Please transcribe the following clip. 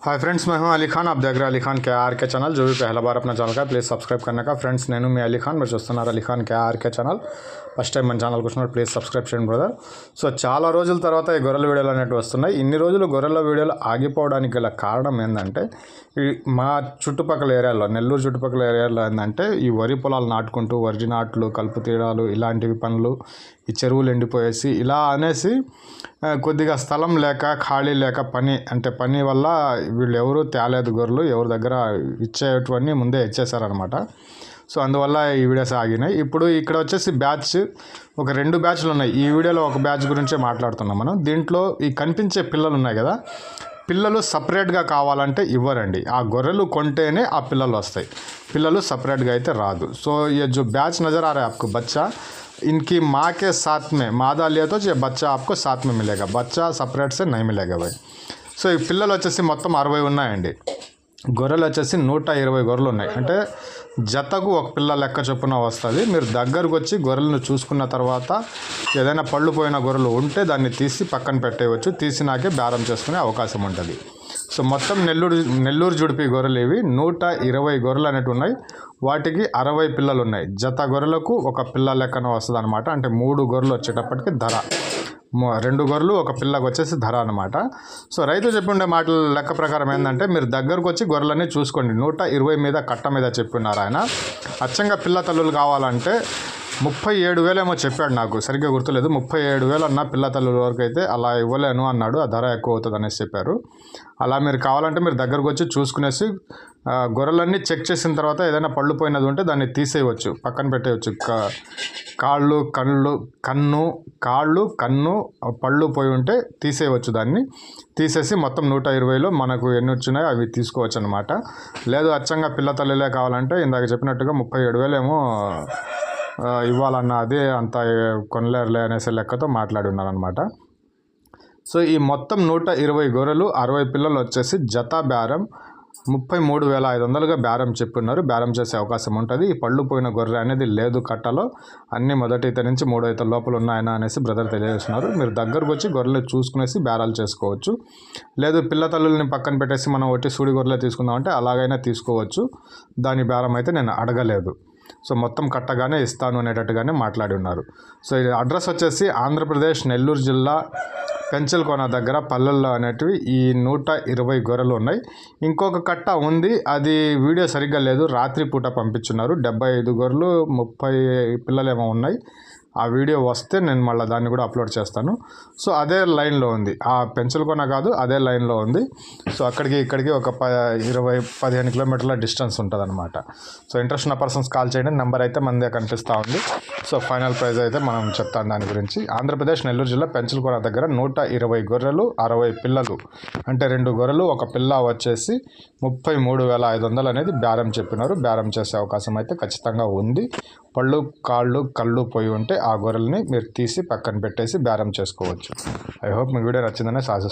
Hi friends मैं हूं अली खान आप देख रहे हैं अली खान के आर के चैनल जो भी पहला बार अपना ఛానల్ का ప్లీజ్ సబ్స్క్రైబ్ करने का ఫ్రెండ్స్ నేను మీ అలీ ఖాన్ మీరు చూస్తున్నారు Ali Khan K RK channel first time మన ఛానల్కి వచ్చినప్పుడు ప్లీజ్ సబ్స్క్రైబ్ చేయండి బ్రదర్ సో చాలా రోజుల తర్వాత ఈ గొర్రెల వీడియోలు అనేవి వస్తున్నాయి ఇన్ని రోజులు గొర్రెల వీడియోలు ఆగిపోవడానికి గల కారణం ఏంటంటే ఈ మా చుట్టుపక్కల ఏరియాలో నెల్లూరు చుట్టుపక్కల ఏరియాలో ఏంటంటే ఈ వరి పొలాలు నాటుకుంటూ వరి నాట్లు కలుపు తీయడాలు ఇలాంటివి పనులు ఈ చెరువులు ఎండిపోయేసి ఇలా అనేసి కొద్దిగా స్థలం లేక ఖాళీ లేక పని అంటే పని వల్ల వీళ్ళు ఎవరు తేలేదు గొర్రెలు ఎవరి దగ్గర ఇచ్చేటువంటి ముందే ఇచ్చేసారనమాట సో అందువల్ల ఈ వీడియోస్ ఆగినాయి. ఇప్పుడు ఇక్కడ వచ్చేసి బ్యాచ్ ఒక రెండు బ్యాచ్లు ఉన్నాయి. ఈ వీడియోలో ఒక బ్యాచ్ గురించే మాట్లాడుతున్నాం మనం. దీంట్లో ఈ కనిపించే పిల్లలు ఉన్నాయి కదా పిల్లలు సపరేట్గా కావాలంటే ఇవ్వరండి. ఆ గొర్రెలు కొంటేనే ఆ పిల్లలు వస్తాయి. పిల్లలు సపరేట్గా అయితే రాదు. సో ఈ జో బ్యాచ్ నజర్ ఆ రే బచ్చా इनकी माँ के साथ में मादा लिया तो ये बच्चा आपको साथ में मिलेगा बच्चा सपरेट से नहीं मिलेगा भाई సో ఈ పిల్లలు వచ్చేసి మొత్తం అరవై ఉన్నాయండి గొర్రెలు వచ్చేసి నూట ఇరవై గొర్రెలు ఉన్నాయి అంటే జతకు ఒక పిల్ల లెక్క చొప్పున వస్తుంది మీరు దగ్గరకు వచ్చి గొర్రెలను చూసుకున్న తర్వాత ఏదైనా పళ్ళు పోయిన గొర్రెలు ఉంటే దాన్ని తీసి పక్కన పెట్టేయవచ్చు తీసినాకే బేరం చేసుకునే అవకాశం ఉంటుంది సో మొత్తం నెల్లూరు నెల్లూరు జుడిపి గొర్రెలు ఇవి. నూట ఇరవై గొర్రెలు అనేవి ఉన్నాయి. వాటికి అరవై పిల్లలు ఉన్నాయి. జత గొర్రెలకు ఒక పిల్ల లెక్కన వస్తుంది అనమాట అంటే మూడు గొర్రెలు వచ్చేటప్పటికి ధర. రెండు గొర్రెలు ఒక పిల్లకి వచ్చేసి ధర అనమాట సో రైతు చెప్పిండే మాటల లెక్క ప్రకారం ఏంటంటే మీరు దగ్గరకు వచ్చి గొర్రెలన్నీ చూసుకోండి. నూట ఇరవై మీద కట్ట మీద చెప్పినారు ఆయన. అచ్చంగా పిల్ల తల్లులు కావాలంటే ముప్పై ఏడు వేలేమో చెప్పాడు నాకు. సరిగ్గా గుర్తులేదు. ముప్పై ఏడు వేలు అన్న పిల్ల తల్లుల వరకు అయితే అలా ఇవ్వలేను అన్నాడు. ఆ ధర ఎక్కువ అవుతుంది అనేసి చెప్పారు. అలా మీరు కావాలంటే మీరు దగ్గరకు వచ్చి చూసుకునేసి గొర్రెలన్నీ చెక్ చేసిన తర్వాత ఏదైనా పళ్ళు పోయినది ఉంటే దాన్ని తీసేయవచ్చు. పక్కన పెట్టేయచ్చు. కాళ్ళు కళ్ళు కన్ను కాళ్ళు కన్ను పళ్ళు పోయి ఉంటే తీసేయవచ్చు దాన్ని. తీసేసి మొత్తం నూట ఇరవైలో మనకు ఎన్ని వచ్చినాయో అవి తీసుకోవచ్చు అనమాట లేదు అచ్చంగా పిల్ల తల్లిలే కావాలంటే ఇందాక చెప్పినట్టుగా ముప్పై ఏడు వేలేమో ఇవ్వాలన్న అదే అంత కొనలేరులే అనేసి లెక్కతో మాట్లాడి ఉన్నారనమాట సో ఈ మొత్తం నూట ఇరవై గొర్రెలు అరవై పిల్లలు వచ్చేసి జత బేరం ముప్పై మూడు వేల ఐదు వందలుగా బేరం చెప్పున్నారు. బేరం చేసే అవకాశం ఉంటుంది. ఈ పళ్ళు పోయిన గొర్రె అనేది లేదు కట్టలో. అన్ని మొదటి ఈత నుంచి మూడో ఈత లోపల ఉన్నాయన అనేసి బ్రదర్ తెలియజేస్తున్నారు. మీరు దగ్గరకు వచ్చి గొర్రెలు చూసుకునేసి బేరాలు చేసుకోవచ్చు. లేదు పిల్ల తల్లుల్ని పక్కన పెట్టేసి మనం ఒకటి సూడి గొర్రెలు తీసుకుందామంటే అలాగైనా తీసుకోవచ్చు. దాని బేరం అయితే నేను అడగలేదు. సో మొత్తం కట్టగానే ఇస్తాను అనేటట్టుగానే మాట్లాడి ఉన్నారు. సో ఇది అడ్రస్ వచ్చేసి ఆంధ్రప్రదేశ్ నెల్లూరు జిల్లా పెంచల్కోన దగ్గర పల్లెల్లో అనేటివి ఈ నూట ఇరవై గొర్రెలు ఉన్నాయి. ఇంకొక కట్ట ఉంది అది వీడియో సరిగ్గా లేదు రాత్రి పూట పంపించున్నారు. డెబ్బై ఐదు గొర్రెలు ముప్పై పిల్లలేమో ఉన్నాయి. ఆ వీడియో వస్తే నేను మళ్ళీ దాన్ని కూడా అప్లోడ్ చేస్తాను. సో అదే లైన్లో ఉంది. ఆ పెంచల్కొన కాదు అదే లైన్లో ఉంది. సో అక్కడికి ఇక్కడికి ఒక ప ఇరవై పదిహేను కిలోమీటర్ల డిస్టెన్స్ ఉంటుంది అనమాట సో ఇంట్రెస్ట్ ఉన్న పర్సన్స్ కాల్ చేయండి. నెంబర్ అయితే మనదే కనిపిస్తూ ఉంది. సో ఫైనల్ ప్రైజ్ అయితే మనం చెప్తాను దాని గురించి. ఆంధ్రప్రదేశ్ నెల్లూరు జిల్లా పెంచల్కొన దగ్గర నూట ఇరవై గొర్రెలు అరవై పిల్లలు. అంటే రెండు గొర్రెలు ఒక పిల్ల వచ్చేసి ముప్పై మూడు వేల ఐదు వందలు అనేది బేరం చెప్పినారు. బేరం చేసే అవకాశం అయితే ఖచ్చితంగా ఉంది. పళ్ళు కాళ్ళు కళ్ళు పోయి ఉంటే ఆ గొర్రెల్ని మీరు తీసి పక్కన పెట్టేసి బేరం చేసుకోవచ్చు. ఐ హోప్ మీ వీడియో నచ్చిందనే సాధిస్తున్నాను